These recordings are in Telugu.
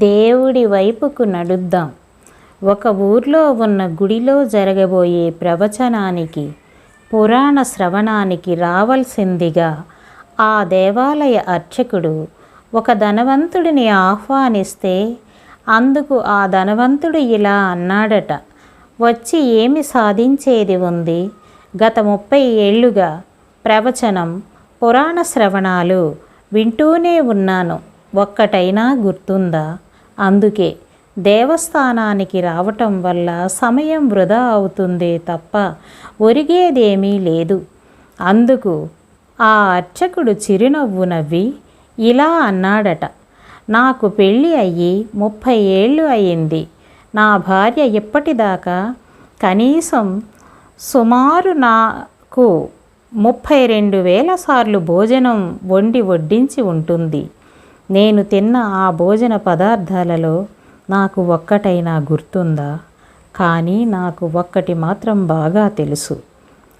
దేవుడి వైపుకు నడుద్దాం. ఒక ఊర్లో ఉన్న గుడిలో జరగబోయే ప్రవచనానికి పురాణ శ్రవణానికి రావాల్సిందిగా ఆ దేవాలయ అర్చకుడు ఒక ధనవంతుడిని ఆహ్వానిస్తే అందుకు ఆ ధనవంతుడు ఇలా అన్నాడట వచ్చి ఏమి సాధించేది ఉంది? గత ముప్పై ఏళ్ళుగా ప్రవచనం పురాణ శ్రవణాలు వింటూనే ఉన్నాను. ఒక్కటైనా గుర్తుందా? అందుకే దేవస్థానానికి రావటం వల్ల సమయం వృధా అవుతుందే తప్ప ఒరిగేదేమీ లేదు. అందుకు ఆ అర్చకుడు చిరునవ్వు నవ్వి ఇలా అన్నాడట నాకు పెళ్ళి అయ్యి ముప్పై ఏళ్ళు అయింది. నా భార్య ఇప్పటిదాకా కనీసం సుమారు నాకు ముప్పై రెండు వేల సార్లు భోజనం వండి వడ్డించి ఉంటుంది. నేను తిన్న ఆ భోజన పదార్థాలలో నాకు ఒక్కటైనా గుర్తుందా? కానీ నాకు ఒక్కటి మాత్రం బాగా తెలుసు.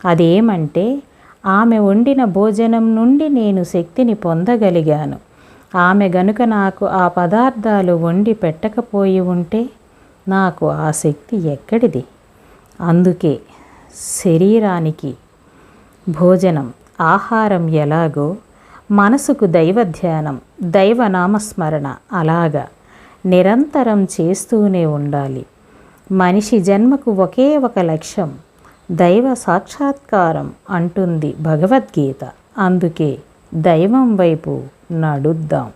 అదేమంటే ఆమె వండిన భోజనం నుండి నేను శక్తిని పొందగలిగాను. ఆమె గనుక నాకు ఆ పదార్థాలు వండి పెట్టకపోయి ఉంటే నాకు ఆ శక్తి ఎక్కడిది? అందుకే శరీరానికి భోజనం ఆహారం ఎలాగో మనసుకు దైవ ధ్యానం దైవ నామస్మరణ అలాగా నిరంతరం చేస్తూనే ఉండాలి. మనిషి జన్మకు ఒకే ఒక లక్ష్యం దైవ సాక్షాత్కారం అంటుంది భగవద్గీత. అందుకే దైవం వైపు నడుద్దాం.